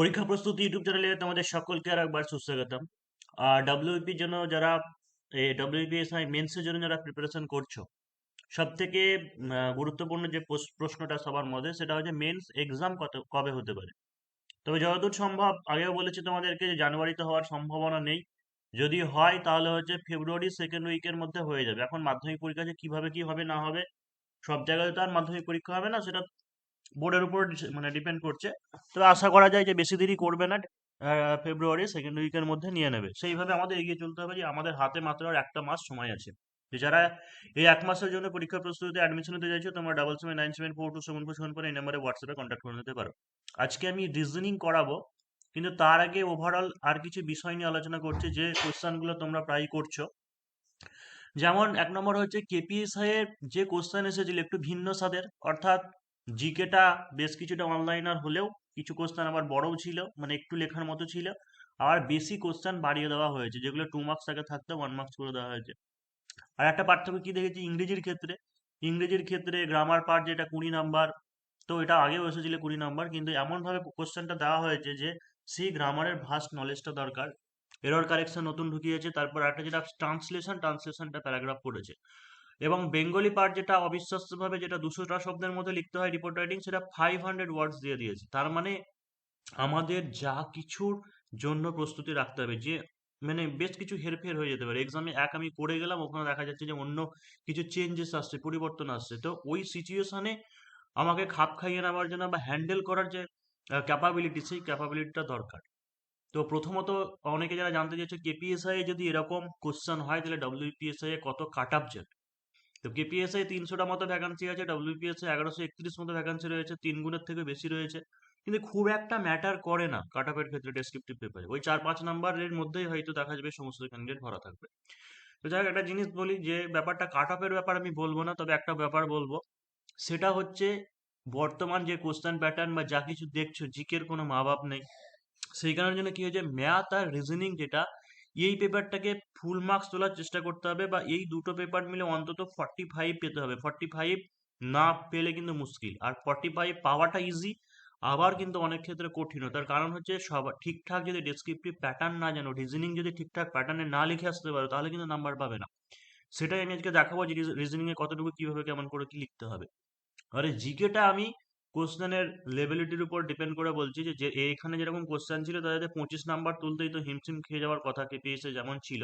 পরীক্ষা প্রস্তুতি ইউটিউব চ্যানেলে তোমাদের সকলকে আর একবার সুস্বাগতম। আর ডাব্লিউপির জন্য যারা ডাব্লিউপিএসআই মেন্সের জন্য যারা প্রিপারেশন করছ সব থেকে গুরুত্বপূর্ণ যে প্রশ্নটা সবার মধ্যে সেটা হচ্ছে মেন্স এক্সাম কত, কবে হতে পারে। তবে যতদূর সম্ভব, আগেও বলেছি তোমাদেরকে যে জানুয়ারিতে হওয়ার সম্ভাবনা নেই। যদি হয়, তাহলে হচ্ছে ফেব্রুয়ারি সেকেন্ড উইকের মধ্যে হয়ে যাবে। এখন মাধ্যমিক পরীক্ষা যে কীভাবে কি হবে না হবে, সব জায়গায় তো আর মাধ্যমিক পরীক্ষা হবে না, সেটা বোর্ডের উপর মানে ডিপেন্ড করছে। তবে আশা করা যায় যে বেশি দেরি করবে না ফেব্রুয়ারি সেকেন্ড উইকের মধ্যে নিয়ে নেবে। সেইভাবে আমাদের এগিয়ে চলতে হবে যে আমাদের হাতে মাত্র আর একটা মাস সময় আছে। যে যারা এই এক মাসের জন্য পরীক্ষা প্রস্তুতিতে অ্যাডমিশন নিতে চাইছো, তোমরা double seven nine seven four two seven four seven four এই নাম্বারে হোয়াটসঅ্যাপে কন্ট্যাক্ট করে নিতে পারো। আজকে আমি রিজনিং করাবো, কিন্তু তার আগে ওভারঅল আর কিছু বিষয় নিয়ে আলোচনা করছি, যে কোশ্চেনগুলো তোমরা প্রায় করছ। যেমন এক নম্বর হচ্ছে কেপিএসআই এর যে কোশ্চেন এসেছিল, একটু ভিন্ন স্বাদের, অর্থাৎ জিকেটা বেশ কিছুটা অনলাইনার হলেও কিছু কোশ্চেন আবার বড়ও ছিল মানে একটু লেখার মতো ছিল। আর বেশি কোশ্চেন বাড়িয়ে দেওয়া হয়েছে, যেগুলো টু মার্কস আগে থাকতে ওয়ান মার্কস করে দেওয়া হয়েছে। আর একটা পার্থক্য কি দেখেছি? ইংরেজির ক্ষেত্রে ইংরেজির ক্ষেত্রে গ্রামার পার্ট যেটা কুড়ি নাম্বার, তো এটা আগেও এসেছিল কুড়ি নাম্বার, কিন্তু এমনভাবে কোশ্চেনটা দেওয়া হয়েছে যে সেই গ্রামারের ভাস্ট নলেজটা দরকার। এরর কারেকশন নতুন ঢুকিয়েছে, তারপর একটা যেটা ট্রান্সলেশন ট্রান্সলেশনটা প্যারাগ্রাফ করেছে। এবং বেঙ্গলি পার্ট যেটা অবিশ্বাস্যভাবে যেটা দুশোটা শব্দের মধ্যে লিখতে হয় রিপোর্ট রাইটিং সেটা ফাইভ হান্ড্রেড ওয়ার্ডস দিয়ে দিয়েছে। তার মানে আমাদের যা কিছুর জন্য প্রস্তুতি রাখতে হবে, যে মানে বেশ কিছু হেরফের হয়ে যেতে পারে। এক্সামে এক আমি করে গেলাম, ওখানে দেখা যাচ্ছে যে অন্য কিছু চেঞ্জেস আসছে, পরিবর্তন আসছে। তো ওই সিচুয়েশনে আমাকে খাপ খাইয়ে নেওয়ার জন্য বা হ্যান্ডেল করার যে ক্যাপাবিলিটি সেই ক্যাপাবিলিটিটা দরকার। তো প্রথমত অনেকে যারা জানতে চাইছে কেপিএসআই যদি এরকম কোশ্চেন হয়, তাহলে ডব্লিউপিএসআই এ কত কাট আপ যাবে তো কেপিএসআই তিনশোটা মতো ভ্যাকান্সি আছে ডব্লিউপিএসআই এগারোশো একত্রিশ মতো ভ্যাকান্সি রয়েছে, তিন গুণের থেকে বেশি রয়েছে। কিন্তু খুব একটা ম্যাটার করে না কাট আপের ক্ষেত্রে ডেসক্রিপটিভ পেপারে ওই চার পাঁচ নাম্বারের মধ্যেই হয়তো দেখা যাবে সমস্ত ক্যান্ডিডেট ভরা থাকবে। তো যাই একটা জিনিস বলি যে, ব্যাপারটা কাট আপের ব্যাপার আমি বলব না, তবে একটা ব্যাপার বলব। সেটা হচ্ছে বর্তমান যে কোশ্চেন প্যাটার্ন বা যা কিছু দেখছ, জিকের কোনো মা বাপ নেই সেই কারণের জন্য কি হয়েছে? ম্যাথ আর রিজনিং যেটা এই পেপারটাকে ফুল মার্কস তোলার চেষ্টা করতে হবে বা এই দুটো পেপার মিলে অন্তত ফর্টি ফাইভ পেতে হবে। ফর্টি ফাইভ না পেলে কিন্তু মুশকিল। আর ফর্টি ফাইভ পাওয়াটা ইজি আবার কিন্তু অনেক ক্ষেত্রে কঠিন তার কারণ হচ্ছে সব ঠিকঠাক যদি ডেসক্রিপটিভ প্যাটার্ন না জানো রিজনিং যদি ঠিকঠাক প্যাটার্নে না লিখে আসতে পারো, তাহলে কিন্তু নাম্বার পাবে না। সেটাই আমি আজকে দেখাবো যে রিজনিং এ কতটুকু কীভাবে কেমন করে কি লিখতে হবে। আরে জিকেটা আমি কোশ্চেনের লেভেলিটির উপর ডিপেন্ড করে বলছি যে এখানে যেরকম কোশ্চেন ছিল তাদের পঁচিশ নাম্বার তুলতেই তো হিমশিম খেয়ে যাওয়ার কথা কেপিএসে যেমন ছিল।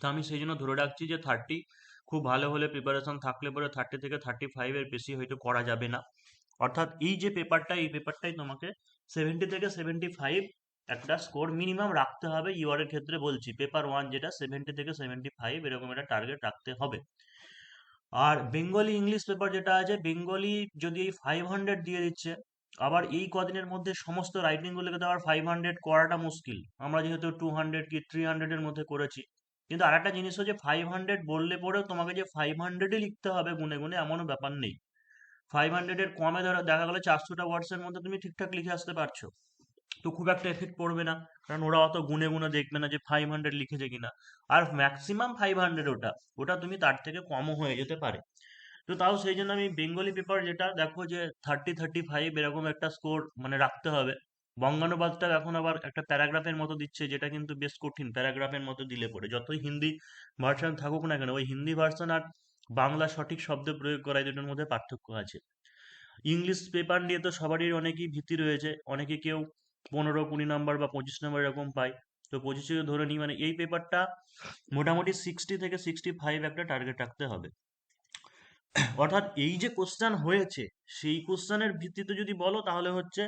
তো আমি সেই জন্য ধরে রাখছি যে থার্টি খুব ভালো হলে প্রিপারেশন থাকলে পরে থার্টি থেকে থার্টি ফাইভের বেশি হয়তো করা যাবে না। অর্থাৎ এই যে পেপারটা এই পেপারটাই তোমাকে সেভেন্টি থেকে সেভেন্টি ফাইভ একটা স্কোর মিনিমাম রাখতে হবে। ইউআর এর ক্ষেত্রে বলছি পেপার ওয়ান যেটা সেভেন্টি থেকে সেভেন্টি ফাইভ এরকম একটা টার্গেট রাখতে হবে। আর বেঙ্গলি ইংলিশ পেপার যেটা আছে, বেঙ্গলি যদি এই ফাইভ হান্ড্রেড দিয়ে দিচ্ছে, আবার এই কদিনের মধ্যে সমস্ত রাইটিং গুলোকে তো আবার ফাইভ হান্ড্রেড করাটা মুশকিল। আমরা যেহেতু টু হান্ড্রেড কি থ্রি হান্ড্রেডের মধ্যে করেছি। কিন্তু আর একটা জিনিস হচ্ছে ফাইভ হান্ড্রেড বললে পরেও তোমাকে যে ফাইভ হান্ড্রেডই লিখতে হবে গুনে গুনে, এমনও ব্যাপার নেই। ফাইভ হান্ড্রেডের কমে ধরো, দেখা গেলো চারশোটা ওয়ার্ডসের মধ্যে তুমি ঠিকঠাক লিখে আসতে পারছ। তো খুব একটা এফেক্ট পড়বে না। কারণ ওরা অত গুনে গুনে দেখবে না যে ফাইভ হান্ড্রেড লিখেছে কিনা। আর ম্যাক্সিমাম ফাইভ হান্ড্রেড ওটা। ওটা তুমি তার থেকে কমও হয়ে যেতে পারে। তো তাও সেই জন্য আমি বেঙ্গলি পেপার যেটা, দেখো যে থার্টি থার্টি ফাইভ এরকম একটা স্কোর মানে রাখতে হবে। বঙ্গানুবাদটা এখন আবার একটা প্যারাগ্রাফের মতো দিচ্ছে, যেটা কিন্তু বেশ কঠিন প্যারাগ্রাফের মতো দিলে পড়ে। যতই হিন্দি ভার্সন থাকুক না কেন, ওই হিন্দি ভার্সন আর বাংলা সঠিক শব্দ প্রয়োগ করা দুটোর মধ্যে পার্থক্য আছে। ইংলিশ পেপার নিয়ে তো সবারই অনেকই ভীতি রয়েছে। অনেকে কেউ পনেরো, কুড়ি নাম্বার বা পঁচিশ নাম্বার এরকম পায় তো পঁচিশে ধরে নিই মানে এই পেপারটা মোটামুটি সিক্সটি থেকে সিক্সটি ফাইভ একটা টার্গেট রাখতে হবে। অর্থাৎ এই যে কোশ্চেন হয়েছে, সেই কোশ্চেনের ভিত্তিতে যদি বলো, তাহলে হচ্ছে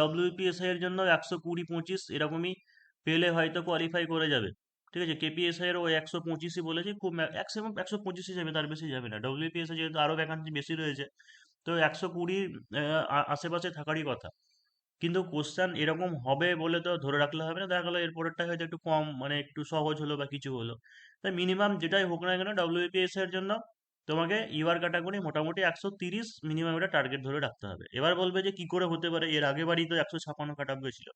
ডব্লিউপিএসআই এর জন্য একশো কুড়ি, পঁচিশ এরকমই পেলে হয়তো কোয়ালিফাই করে যাবে। ঠিক আছে? কেপিএসআই এর ওই একশো পঁচিশই বলেছি, খুব ম্যাক্সিমাম একশো পঁচিশই যাবে, তার বেশি যাবে না। ডব্লিউপিএসআই যেহেতু আরও ভ্যাকান্সি বেশি রয়েছে, তো একশো কুড়ির আশেপাশে থাকারই কথা। কিন্তু কোশ্চেন এরকম হবে বলে তো ধরে রাখলে হবে না। দেখা গেলো এরপরেরটা হয়তো একটু কম মানে একটু সহজ হলো বা কিছু হলো। তাই মিনিমাম যেটাই হোক না কেন ডব্লিউপিএস এর জন্য তোমাকে ইউআর ক্যাটাগরি মোটামুটি একশো তিরিশ মিনিমাম একটা টার্গেট ধরে রাখতে হবে। এবার বলবে যে কি করে হতে পারে, এর আগেবারই তো একশো ছাপান্ন কাট আপ গেছিল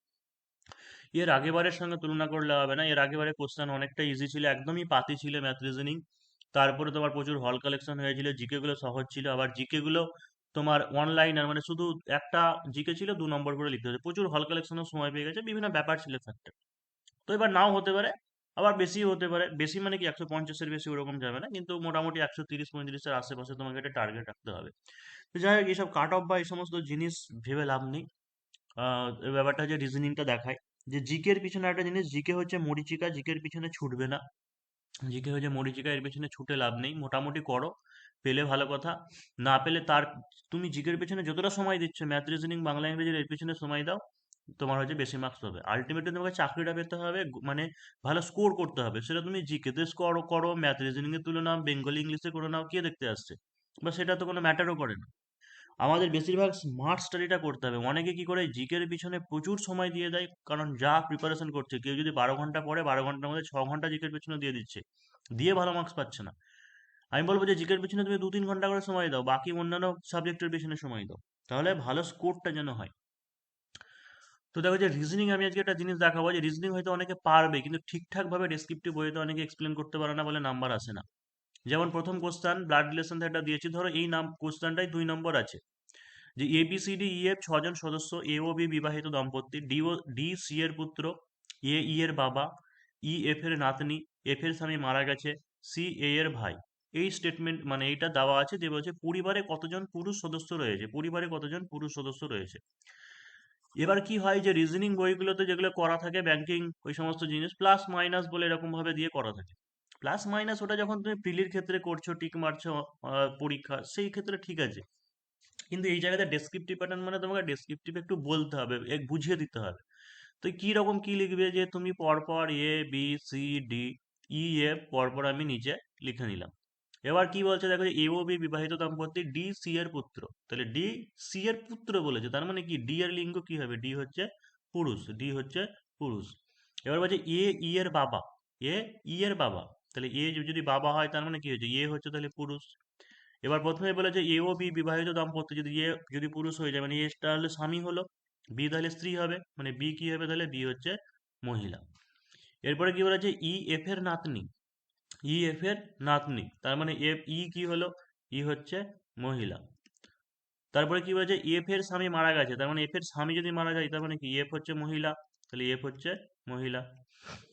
এর আগেবারের সঙ্গে তুলনা করলে হবে না। এর আগেবারে কোশ্চেন অনেকটা ইজি ছিল, একদমই পাতি ছিল ম্যাথ রিজনিং তারপরে তোমার প্রচুর হল কালেকশন হয়েছিল জিকে গুলো সহজ ছিল। আবার জিকে গুলো তোমার অনলাইনার মানে শুধু একটা জিকে ছিল দু নম্বর করে লিখতে হচ্ছে প্রচুর হল কালেকশনের সময় পেয়ে গেছে, বিভিন্ন ব্যাপার ছিল ফ্যাক্টর তো এবার নাও হতে পারে, আবার বেশি হতে পারে। বেশি মানে কি, একশো পঞ্চাশের বেশি ওরকম যাবে না, কিন্তু মোটামুটি একশো তিরিশ পঁয়ত্রিশের আশেপাশে তোমাকে একটা টার্গেট রাখতে হবে। তো যাই হোক, এইসব কাট অফ বা এই সমস্ত জিনিস ভেবে লাভ নেই। ব্যাপারটা যে রিজনিংটা দেখায়, যে জিকের পিছনে একটা জিনিস, জিকে হচ্ছে মরিচিকা, জিকের পিছনে ছুটবে না। জিকে হচ্ছে মরিচিকা, এর পেছনে ছুটে লাভ নেই, মোটামুটি করো, পেলে ভালো কথা। না পেলে তার, তুমি জিকের পেছনে যতটা সময় দিচ্ছ ম্যাথ রিজনিং বাংলা ইংরেজির এর পেছনে সময় দাও, তোমার হচ্ছে বেশি মার্কস হবে আলটিমেটলি তোমাকে চাকরিটা পেতে হবে মানে ভালো স্কোর করতে হবে। সেটা তুমি জিকে তে স্কোর করো ম্যাথ রিজনিং এ তুলে নাও বেঙ্গলি ইংলিশে করে নাও, কে দেখতে আসছে? বা সেটা তো কোনো ম্যাটারও করে না। আমাদের বেশিরভাগ স্মার্ট স্টাডিটা করতে হবে। অনেকে কি করে জিকের পিছনে প্রচুর সময় দিয়ে দেয়, কারণ যা প্রিপারেশন করছে, কেউ যদি বারো ঘণ্টা পড়ে, বারো ঘণ্টার মধ্যে ছ ঘণ্টা জিকের পিছনে দিয়ে দিচ্ছে। দিয়ে ভালো মার্কস পাচ্ছে না। আমি বলব যে জিকের পিছনে তুমি দু তিন ঘণ্টা করে সময় দাও, বাকি অন্যান্য সাবজেক্টের পিছনে সময় দাও। তাহলে ভালো স্কোরটা যেন হয়। তো দেখো যে রিজনিং আমি আজকে একটা জিনিস দেখাবো যে রিজনিং হয়তো অনেকে পারবে, কিন্তু ঠিকঠাক ভাবে ডেসক্রিপটিভ বইতে অনেকে এক্সপ্লেন করতে পারে না বলে নাম্বার আসে না। যেমন প্রথম কোশ্চান ব্লাড রিলেশন একটা দিয়েছি। ধরো এই নাম কোশ্চানটাই দুই নম্বর আছে। যে A B C D E F ছজন সদস্য এ ও বি বিবাহিত দম্পতি ডি ও ডি সি এর পুত্র এ ই এর বাবা ই এফ এর নাতনি এফ এর স্বামী মারা গেছে সি এ এর ভাই। এই স্টেটমেন্ট মানে এইটা দেওয়া আছে যে বলছে পরিবারে কতজন পুরুষ সদস্য রয়েছে, পরিবারে কতজন পুরুষ সদস্য রয়েছে। এবার কি হয় যে রিজনিং বইগুলোতে যেগুলো করা থাকে ব্যাংকিং ওই সমস্ত জিনিস প্লাস মাইনাস বলে এরকম ভাবে দিয়ে করা থাকে। প্লাস মাইনাস ওটা যখন তুমি প্রিলির ক্ষেত্রে করছ টিক মারছো পরীক্ষা, সেই ক্ষেত্রে ঠিক আছে। কিন্তু এই জায়গাতে ডেসক্রিপটিভ প্যাটার্ন মানে তোমাকে ডেসক্রিপটিভ একটু বলতে হবে, এক বুঝিয়ে দিতে হবে। তো কি রকম কি লিখবে যে তুমি পরপর A B C D E F পরপর আমি নিচে লিখে নিলাম। এবার কি বলছে দেখো এ ও বি বিবাহিত দম্পতি ডি সি এর পুত্র। তাহলে ডি সি এর পুত্র বলেছে, তার মানে কি? ডি এর লিঙ্গ কি হবে? ডি হচ্ছে পুরুষ ডি হচ্ছে পুরুষ। এবার বলছে এ ই এর বাবা এ ই এর বাবা। তাহলে এ যদি বাবা হয়, তার মানে কি হয়েছে? এ হচ্ছে তাহলে পুরুষ। এবার প্রথমে বলেছে এ ও বি বিবাহিত দম্পতি যদি এ যদি পুরুষ হয়ে যায় মানে এ তাহলে স্বামী হলো বি তাহলে স্ত্রী হবে মানে বি কি হবে তাহলে? বি হচ্ছে মহিলা। এরপরে কি বলেছে? ই এফ এর নাতনি। ই এফ এর নাতনি। তার মানে এফ ই কি হলো? ই হচ্ছে মহিলা। তারপরে কি বলেছে? এফ এর স্বামী মারা গেছে, তার মানে এফ এর স্বামী যদি মারা যায়, তার মানে কি? এফ হচ্ছে মহিলা, তাহলে এফ হচ্ছে মহিলা।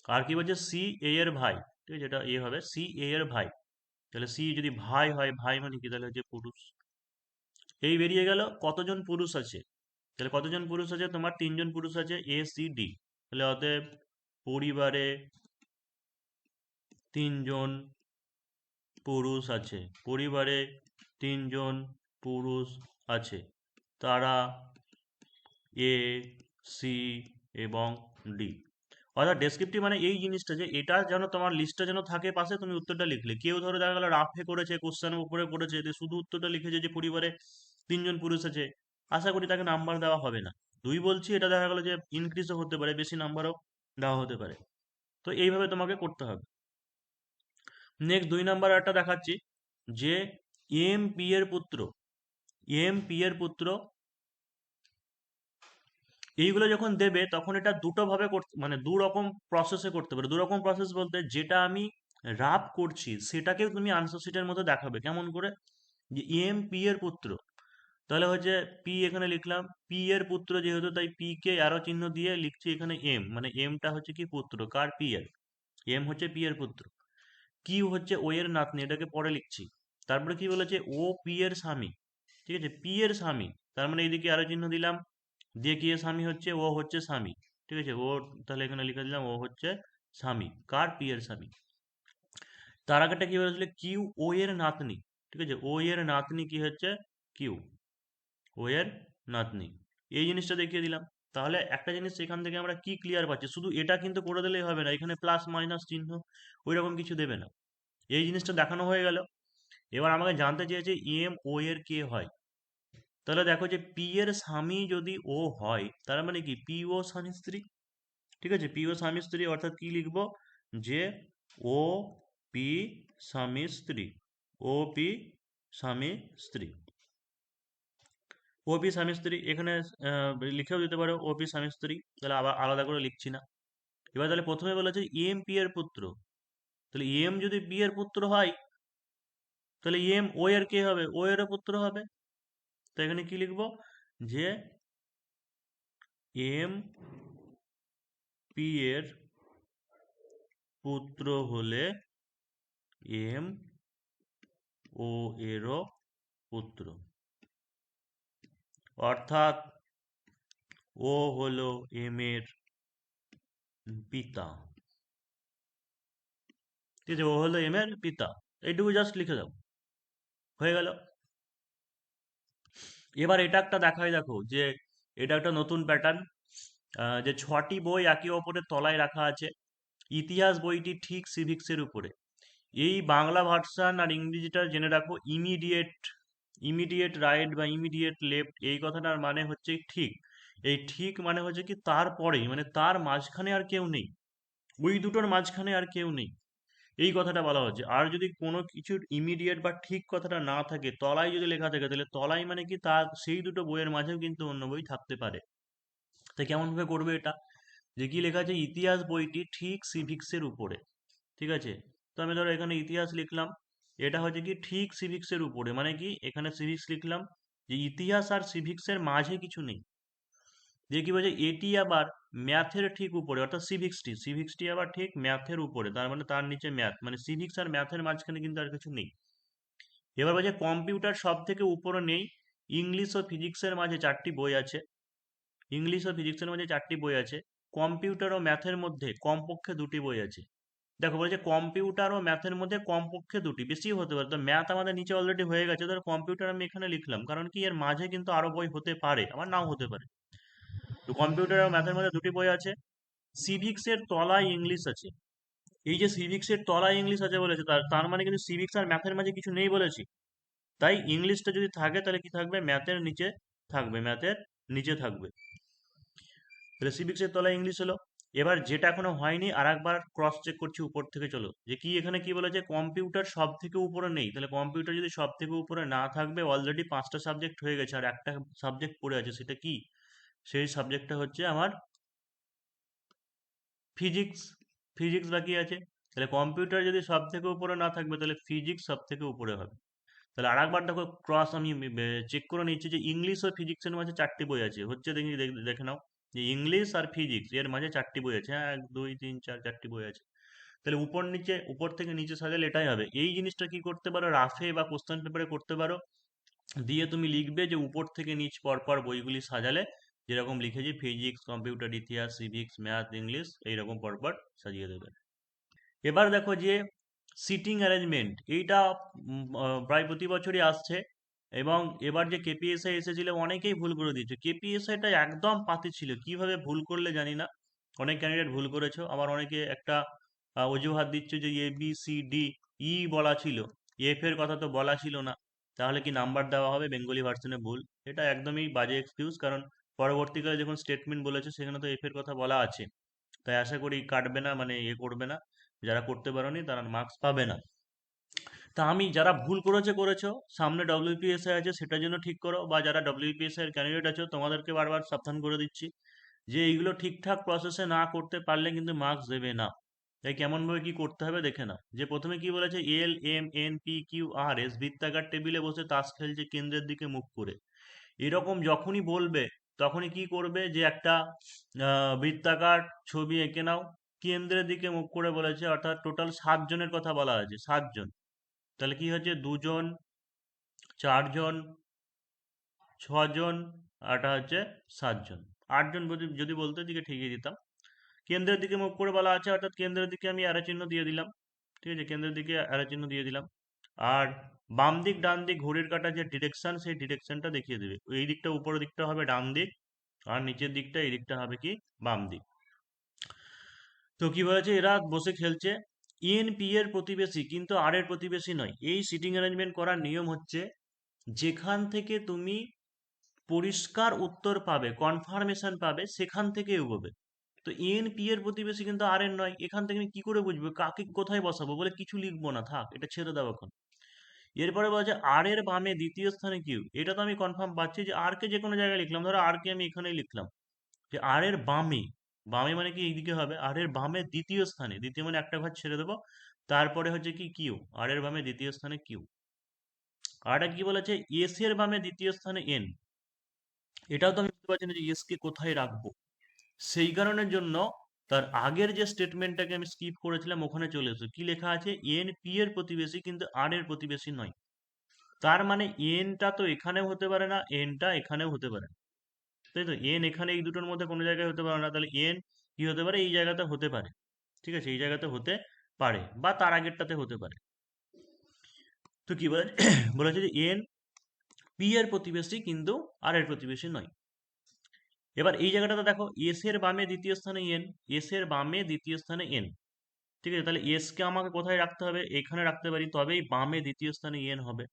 আর কি বলছে? সি এ এর ভাই। ঠিক আছে? এটা এ হবে। সি এ এর ভাই। তাহলে সি যদি ভাই হয়, ভাই মানে কি? তাহলে হচ্ছে পুরুষ। এই বেরিয়ে গেল, কতজন পুরুষ আছে? তাহলে কতজন পুরুষ আছে? তোমার তিনজন পুরুষ আছে এ সি ডি তাহলে অতএব পরিবারে তিনজন পুরুষ আছে। পরিবারে তিনজন পুরুষ আছে। তারা এ সি এবং ডি অর্থাৎ ডেসক্রিপটিভ মানে এই জিনিসটা যে এটা যেন তোমার লিস্টটা যেন থাকে পাশে, তুমি উত্তরটা লিখলে। কেউ ধরো দেখা গেলো রাফে করেছে কোশ্চেনের উপরে করেছে, যে শুধু উত্তরটা লিখেছে যে পরিবারে তিনজন পুরুষ আছে, আশা করি তাকে নাম্বার দেওয়া হবে না। দুই বলছি, এটা দেখা গেলো যে ইনক্রিজও হতে পারে, বেশি নাম্বারও দেওয়া হতে পারে। তো এইভাবে তোমাকে করতে হবে। নেক্সট দুই নাম্বার একটা দেখাচ্ছি, যে এম পি এর পুত্র এম পি এর পুত্র এইগুলো যখন দেবে, তখন এটা দুটো ভাবে করতে মানে দু রকম প্রসেসে করতে পারে। দু রকম প্রসেস বলতে যেটা আমি রাপ করছি, সেটাকেও তুমি আনসার শিটের মধ্যে দেখাবে। কেমন করে? যে এম পি এর পুত্র। তাহলে হচ্ছে পি এখানে লিখলাম। পি এর পুত্র যেহেতু, তাই পি কে আরও চিহ্ন দিয়ে লিখছি এখানে এম মানে এমটা হচ্ছে কি পুত্র? কার পি এর? এম হচ্ছে পি এর পুত্র। কিউ হচ্ছে ও এর নাতনি, এটাকে পরে লিখছি। তারপরে কি বলেছে? ও পি এর স্বামী। ঠিক আছে? পি এর স্বামী। তার মানে এইদিকে আরও চিহ্ন দিলাম। দিয়ে কি স্বামী হচ্ছে? ও হচ্ছে স্বামী। ঠিক আছে? ও তাহলে এখানে লিখে দিলাম, ও হচ্ছে স্বামী, কার পি এর স্বামী? তার আগেটা কি বলেছিল? কিউ ও এর নাতনি। ঠিক আছে? ও এর নাতনি কি হচ্ছে? কিউ ও এর নাতনি। এই জিনিসটা দেখিয়ে দিলাম। তাহলে একটা জিনিস এখান থেকে আমরা কি ক্লিয়ার পাচ্ছি? শুধু এটা কিন্তু করে দিলেই হবে না। এখানে প্লাস মাইনাস চিহ্ন ওই রকম কিছু দেবে না। এই জিনিসটা দেখানো হয়ে গেল। এবার আমাকে জানতে চেয়েছে এম ও এর কে হয়? তাহলে দেখো যে পি এর স্বামী যদি ও হয়, তার মানে কি? পি ও স্বামী স্ত্রী। ঠিক আছে? পি ও স্বামী স্ত্রী, অর্থাৎ কি লিখব? যে ও পি স্বামী স্ত্রী। ও পি স্বামী স্ত্রী। ও পি স্বামী স্ত্রী, এখানে লিখেও দিতে পারো ও পি স্বামী স্ত্রী। তাহলে আবার আলাদা করে লিখছি না। এবার তাহলে প্রথমে বলেছে এম পি এর পুত্র। তাহলে এম যদি বি এর পুত্র হয়, তাহলে এম ও এর কে হবে? ও এর পুত্র হবে। তো এখানে কি লিখব? যে এম পি এর পুত্র হলে এম ও এরও পুত্র। অর্থাৎ ও হলো এম এর পিতা। ঠিক আছে, ও হলো এম এর পিতা। এইটুকু জাস্ট লিখে দাও। হয়ে গেল। এবার এটা একটা দেখাই দেখো যে এটা একটা নতুন প্যাটার্ন যে ছটি বই একে অপরের তলায় রাখা আছে, ইতিহাস বইটি ঠিক সিভিক্সের উপরে। এই বাংলা ভার্সান আর ইংরেজিটা জেনে রাখো ইমিডিয়েট ইমিডিয়েট রাইট বা ইমিডিয়েট লেফট এই কথাটার মানে হচ্ছে ঠিক। এই ঠিক মানে হচ্ছে কি তারপরেই মানে তার মাঝখানে আর কেউ নেই। ওই দুটোর মাঝখানে আর কেউ নেই। এই কথাটা বলা হচ্ছে। আর যদি কোনো কিছুর ইমিডিয়েট বা ঠিক কথাটা না থাকে, তলায় যদি লেখা থাকে, তাহলে তলায় মানে কি তার সেই দুটো বইয়ের মাঝেও কিন্তু অন্য বই থাকতে পারে। তো কেমনভাবে করবে এটা? যে কি লেখা আছে, ইতিহাস বইটি ঠিক সিভিক্সের উপরে। ঠিক আছে? তো আমি ধরো এখানে ইতিহাস লিখলাম। এটা হচ্ছে কি ঠিক সিভিক্সের উপরে। মানে কি এখানে সিভিক্স লিখলাম যে ইতিহাস আর সিভিক্সের মাঝে কিছু নেই। যে কি বলছে, এটি আবার ম্যাথের ঠিক উপরে, অর্থাৎ সিভিক্সটি সিভিক্সটি আবার ঠিক ম্যাথের উপরে, তার মানে তার নিচে ম্যাথ মানে সিভিক্স আর ম্যাথের মাঝখানে কিন্তু আর কিছু নেই। এবার বলছে কম্পিউটার সব থেকে উপরে নেই, ইংলিশ ও ফিজিক্সের মাঝে চারটি বই আছে, ইংলিশ ও ফিজিক্সের মাঝে চারটি বই আছে, কম্পিউটার ও ম্যাথের মধ্যে কমপক্ষে দুটি বই আছে। দেখো বলছে কম্পিউটার ও ম্যাথের মধ্যে কমপক্ষে দুটি, বেশি হতে পারে, তো ম্যাথ আমাদের নিচে অলরেডি হয়ে গেছে ধর কম্পিউটার আমি এখানে লিখলাম, কারণ কি এর মাঝে কিন্তু আরও বই হতে পারে, আবার নাও হতে পারে। তো কম্পিউটার আর ম্যাথের মধ্যে দুটি বই আছে। সিভিক্স এর তলায় ইংলিশ আছে। এই যে সিভিক্স এর তলায় ইংলিশ আছে বলেছে, তার তার মানে কিন্তু সিভিক্স আর ম্যাথের মাঝে কিছু নেই বলেছি। তাই ইংলিশটা যদি থাকে, তাহলে কি থাকবে? ম্যাথের নিচে থাকবে ম্যাথের নিচে থাকবে। তাহলে সিভিক্স এর তলায় ইংলিশ হলো এবার যেটা এখনও হয়নি আর একবার ক্রস চেক করছি উপর থেকে, চলো। যে কি এখানে কি বলেছে? কম্পিউটার সব থেকে উপরে নেই। তাহলে কম্পিউটার যদি সব থেকে উপরে না থাকবে অলরেডি পাঁচটা সাবজেক্ট হয়ে গেছে, আর একটা সাবজেক্ট পড়ে আছে, সেটা কি? সেই সাবজেক্টটা হচ্ছে আমার ফিজিক্স ফিজিক্স বাকি আছে। তাহলে কম্পিউটার যদি সব থেকে উপরে না থাকবে, তাহলে ফিজিক্স সব থেকে উপরে হবে। তাহলে আর একবার দেখো ক্রস আমি চেক করে নিচ্ছি যে ইংলিশ ও ফিজিক্সের মাঝে চারটি বই আছে। হচ্ছে দেখি দেখে নাও যে ইংলিশ আর ফিজিক্স এর মাঝে চারটি বই আছে। হ্যাঁ এক, দুই, তিন, চার, চারটি বই আছে। তাহলে উপর নিচে, উপর থেকে নিচে সাজালে এটাই হবে। এই জিনিসটা কি করতে পারো? রাফে বা কোশ্চেন পেপারে করতে পারো। দিয়ে তুমি লিখবে যে উপর থেকে নিচ পরপর বইগুলি সাজালে যেরকম লিখেছি ফিজিক্স কম্পিউটার ইতিহাস সিভিক্স ম্যাথ ইংলিশ এইরকম পরপর সাজিয়ে দেবে। এবার দেখো যে সিটিং অ্যারেঞ্জমেন্ট এইটা প্রায় প্রতি বছরই আসছে এবং এবার যে কেপিএসআই এসেছিল অনেকেই ভুল করে দিয়েছে। কেপিএসআইটা একদম পাতি ছিল, কীভাবে ভুল করলে জানি না। অনেক ক্যান্ডিডেট ভুল করেছ, আবার অনেকে একটা অজুহাত দিচ্ছে যে A B C D E বলা ছিল এফ এর কথা তো বলা ছিল না, তাহলে কি নাম্বার দেওয়া হবে? বেঙ্গলি ভার্সনে ভুল। এটা একদমই বাজে এক্সকিউজ কারণ পরবর্তীকালে যখন স্টেটমেন্ট বলেছে, সেখানে তো এফ এর কথা বলা আছে। তাই আশা করি কাটবে না মানে ইয়ে করবে না। যারা করতে পারোনি, তারা মার্কস পাবে না। তা আমি যারা ভুল করেছে, করেছ। সামনে ডব্লিউপিএসআই আছে, সেটার জন্য ঠিক করো। বা যারা ডব্লিউপিএসআই এর ক্যান্ডিডেট আছো, তোমাদেরকে বারবার সাবধান করে দিচ্ছি যে, এইগুলো ঠিকঠাক প্রসেসে না করতে পারলে কিন্তু মার্কস দেবে না। তাই কেমনভাবে কি করতে হবে, দেখে না যে, প্রথমে কি বলেছে L M N P Q R S বৃত্তাকার টেবিলে বসে তাস খেলছে কেন্দ্রের দিকে মুখ করে। এরকম যখনই বলবে তখনই কি করবে যে একটা বৃত্তাকার ছবি এঁকে নাও। কেন্দ্রের দিকে মুখ করে বলেছে, অর্থাৎ টোটাল সাতজনের কথা বলা আছে সাতজন। তাহলে কি হচ্ছে দুজন, চারজন, ছজন, আরটা হচ্ছে সাতজন। আটজন যদি বলতে দিকে ঠিকই দিতাম। কেন্দ্রের দিকে মুখ করে বলা আছে, অর্থাৎ কেন্দ্রের দিকে আমি অ্যারো চিহ্ন দিয়ে দিলাম। ঠিক আছে? কেন্দ্রের দিকে অ্যারো চিহ্ন দিয়ে দিলাম। আর বাম দিক, ডান দিক, ঘড়ির কাটা যে ডিরেকশন সেই ডিরেকশনটা দেখিয়ে দেবে। এই দিকটা উপরের দিকটা হবে ডান দিক আর নিচের দিকটা এই দিকটা হবে কি বাম দিক। তো কি বলেছে? এরা বসে খেলছে। ইএনপি এর প্রতিবেশী, কিন্তু আর এর প্রতিবেশী নয়। এই সিটিং অ্যারেঞ্জমেন্ট করার নিয়ম হচ্ছে, যেখান থেকে তুমি পরিষ্কার উত্তর পাবে কনফার্মেশন পাবে, সেখান থেকে এগোবে। তো এনপি এর প্রতিবেশী কিন্তু আর এর নয়। এখান থেকে আমি কি করে বুঝব? কাকে কোথায় বসাবো? বলে কিছু লিখব না। থাক, এটা ছেড়ে দাও এখন। এরপরে বলছে আর এর বামে দ্বিতীয় স্থানে কিউ এটা তো আমি কনফার্ম পাচ্ছি যে আর কে যে কোনো জায়গায় লিখলাম। ধরো আর কে আমি এখানেই লিখলাম। যে আর এর বামে বামে মানে কি এইদিকে হবে? আর এর বামে দ্বিতীয় স্থানে, দ্বিতীয় মানে একটা ঘর ছেড়ে দেবো। তারপরে হচ্ছে কি কিউ আর এর বামে দ্বিতীয় স্থানে কিউ আর একটা কি বলেছে? এস এর বামে দ্বিতীয় স্থানে এন এটাও তো আমি বুঝতে পারছি না যে এস কে কোথায় রাখব। সেই কারণের জন্য তার আগের যে স্টেটমেন্টটাকে আমি স্কিপ করেছিলাম, ওখানে চলে এসো। কি লেখা আছে? এন পি এর প্রতিবেশী কিন্তু আর এর প্রতিবেশী নয়। তার মানে এনটা তো এখানেও হতে পারে না এনটা এখানেও হতে পারে না। তাই তো? এন এখানে এই দুটোর মধ্যে কোনো জায়গায় হতে পারে না। তাহলে এন কি হতে পারে? এই জায়গাতে হতে পারে। ঠিক আছে? এই জায়গাতে হতে পারে বা তার আগেরটাতে হতে পারে। তো কি বলে? বলেছে যে এন পি এর প্রতিবেশী কিন্তু আর এর প্রতিবেশী নয়। এবার এই জায়গাটাতে দেখো এস এর বামে দ্বিতীয় স্থানে এন এস এর বামে দ্বিতীয় স্থানে এন ঠিক আছে? তাহলে এস কে আমাকে কোথায় রাখতে হবে? এখানে রাখতে পারি, তবেই বামে দ্বিতীয় স্থানে এন হবে।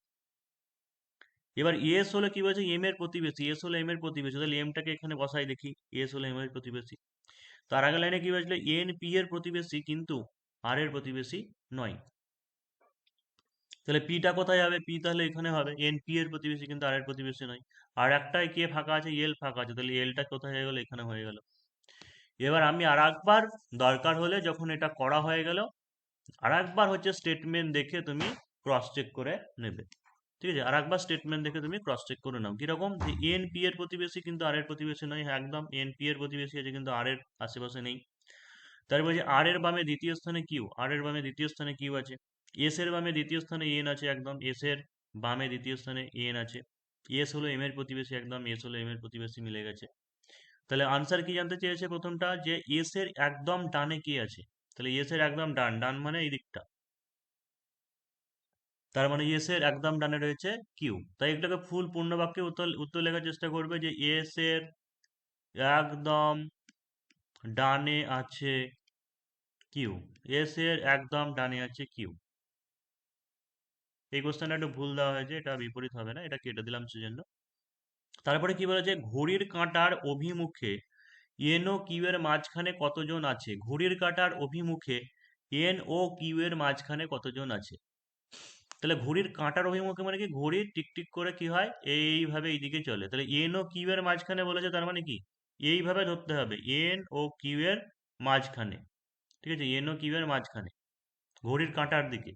এবার এস হলে কি বলছে? এম এর প্রতিবেশী এস হলো এম এর প্রতিবেশী, তাহলে এমটাকে এখানে বসাই দেখি এস হলো এম এর প্রতিবেশী। তার আগে লাইনে কি বলছিল? এন পি এর প্রতিবেশী, কিন্তু আর এর প্রতিবেশী নয়। তাহলে পিটা কোথায় হবে? পি তাহলে এখানে হবে। এন পি এর প্রতিবেশী কিন্তু আর এর প্রতিবেশী নয়। আর একটাই কে ফাঁকা আছে এল ফাঁকা আছে। তাহলে এলটা কোথায় হয়ে গেল? এখানে হয়ে গেল। এবার আমি আর একবার দরকার হলে যখন এটা করা হয়ে গেল আর একবার হচ্ছে স্টেটমেন্ট দেখে তুমি ক্রস চেক করে নেবে। ঠিক আছে? আর একবার স্টেটমেন্ট দেখে তুমি ক্রস চেক করে নাও। কীরকম? যে এন পি এর প্রতিবেশী কিন্তু আর এর প্রতিবেশী নয়। একদম এন পি এর প্রতিবেশী আছে কিন্তু আর এর আশেপাশে নেই। তারপর যে আর এর বামে দ্বিতীয় স্থানে কিউ আর এর বামে দ্বিতীয় স্থানে কিউ আছে। এস এর বামে দ্বিতীয় স্থানে এন আছে একদম এস এর বামে দ্বিতীয় স্থানে এন আছে। এস হলো এম এর প্রতিবেশী একদম এস হলো এম এর প্রতিবেশী মিলে গেছে। তাহলে আনসার কি জানতে চেয়েছে প্রথমটা? যে এস এর একদম ডানে কি আছে? তাহলে এস এর একদম ডান ডান মানে এই দিকটা। তার মানে এস এর একদম ডানে রয়েছে কিউ তাই এটাকে ফুল পূর্ণ বাক্যে উত্তর উত্তর লেখার চেষ্টা করবে যে এস এর একদম ডানে আছে কিউ এস এর একদম ডানে আছে কিউ এই কোশ্চেনটা একটু ভুল দেওয়া হয়েছে, এটা বিপরীত হবে না, এটা কেটে দিলাম সেজন্য। তারপরে কি বলেছে, ঘড়ির কাঁটার অভিমুখে এন ও কিউ এর মাঝখানে কতজন আছে? ঘড়ির কাঁটার অভিমুখে এন ও কিউ এর মাঝখানে কতজন আছে? তাহলে ঘড়ির কাঁটার অভিমুখে মানে কি? ঘড়ি টিকটিক করে কি হয়? এইভাবে এইদিকে চলে। তাহলে এন ও কিউ এর মাঝখানে বলেছে, তার মানে কি? এইভাবে ধরতে হবে এন ও কিউ এর মাঝখানে। ঠিক আছে এন ও কিউ এর মাঝখানে, ঘড়ির কাঁটার দিকে।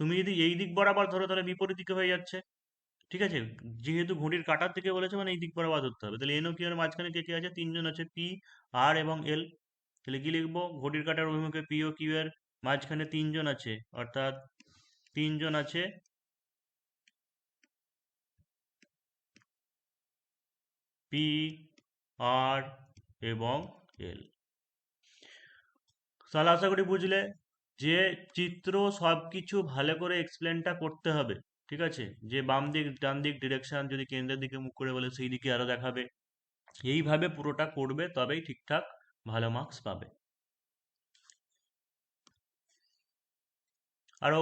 তুমি যদি এই দিক বরাবর ধরো, তাহলে বিপরীত দিকে হয়ে যাচ্ছে। ঠিক আছে? যেহেতু ঘড়ির কাঁটার দিকে বলেছে মানে এই দিক বরাবর ধরতে হবে। তাহলে এন ও কিউ মাঝখানে কে কে আছে? তিনজন আছে, পি, আর এবং এল। তাহলে কি লিখব? ঘড়ির কাঁটার অভিমুখে পি ও কিউ এর মাঝখানে তিনজন আছে, অর্থাৎ তিনজন আছে। পি, আর এবং এল। তাহলে আশা করি বুঝলে। যে চিত্র সব কিছু ভালো করে এক্সপ্লেনটা করতে হবে, ঠিক আছে? যে বাম দিক, ডান দিক ডিরেকশন যদি কেন্দ্রের দিকে মুখ করে বলে সেই দিকে আরও দেখাবে, এইভাবে পুরোটা করবে তবেই ঠিকঠাক ভালো মার্কস পাবে। আরও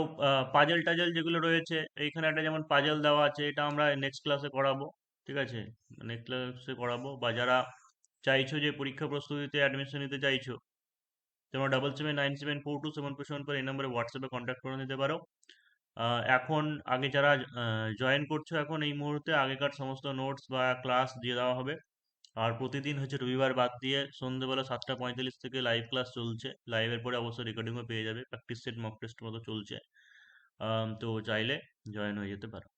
পাজেল টাজেল যেগুলো রয়েছে, এইখানে একটা যেমন পাজেল দেওয়া আছে, এটা আমরা নেক্সট ক্লাসে করাবো, ঠিক আছে? নেক্সট ক্লাসে করাবো, বা যারা চাইছো যে পরীক্ষা প্রস্তুতিতে অ্যাডমিশন নিতে চাইছো তোমরা double seven nine seven four two seven two seven four এই নম্বরে হোয়াটসঅ্যাপে কন্ট্যাক্ট করে নিতে পারো। এখন আগে যারা জয়েন করছ এখন এই মুহূর্তে আগেকার সমস্ত নোটস বা ক্লাস দিয়ে দেওয়া হবে। আর প্রতিদিন হচ্ছে রবিবার বাদ দিয়ে সন্ধ্যেবেলা সাতটা পঁয়তাল্লিশ থেকে লাইভ ক্লাস চলছে। লাইভের পরে অবশ্যই রেকর্ডিংও পেয়ে যাবে। প্র্যাকটিস সেট মক টেস্ট মতো চলছে। তো চাইলে জয়েন হয়ে যেতে পারো।